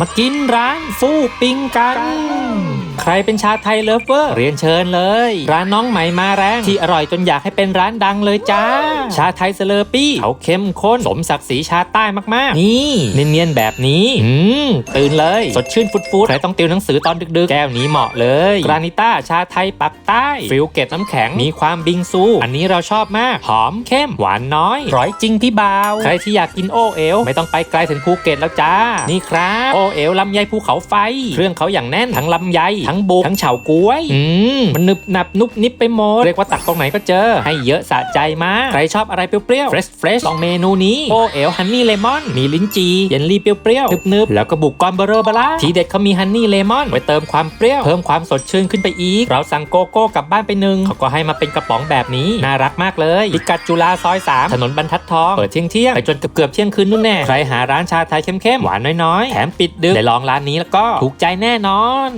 มากินร้านฟู่ปิงกัน ใครเป็นชาไทยเลิฟเวอร์เรียนเชิญเลย ร้านน้องใหม่มาแรง ที่อร่อยจนอยากให้เป็นร้านดังเลยจ้า ชาไทยเซเลอร์ปี้เขาเข้มข้นสมศักดิ์ศรีชาใต้มากๆ นี่เนียนๆแบบนี้อืมตื่นเลย สดชื่นฟุดฟูดใครต้องติวหนังสือตอนดึกๆ แก้วนี้เหมาะเลยกรานิต้าชาไทยปักใต้ฟิลเกตน้ำแข็งมีความบิงซู อันนี้เราชอบมากหอมเข้มหวานน้อยร้อยจริงพี่บ่าว ใครที่อยากกินโอเอลไม่ต้องไปไกลถึงภูเก็ตแล้วจ้านี่ครับโอเอลลำไยภูเขาไฟ เครื่องเขาอย่างแน่นทั้งลำไยทั้งบุกทั้งเฉาก๊วย อืมมันนึบหนับนุบนิบไปหมด เรียกว่าตักตรงไหนก็เจอ ให้เยอะสะใจมาก ใครชอบอะไรเปรี้ยวๆเฟรชเฟรชลองเมนูนี้โอเอลฮันนี่เลมอนมีลิ้นจีเยลลี่เปรี้ยวๆนึบๆแล้วก็บุกกอนเบอร์เรอร์บลาทีเด็ดเขามีฮันนี่เลมอนไว้เติมความเปรี้ยวเพิ่มความสดชื่นขึ้นไปอีก เราสั่งโกโก้กลับบ้านไปหนึ่งเขาก็ให้มาเป็นกระป๋องแบบนี้น่ารักมากเลยพิกัดจุฬาซอย3ถนนบรรทัดทองเปิดเที่ยงเที่ยงๆไปจนเกือบๆเที่ยงคืนนู่นแน่ใครหาร้านชาไทยเข้มๆหวานน้อยๆแถมปิดดึกได้ลองร้านนี้แล้วก็ถูกใจแน่นอน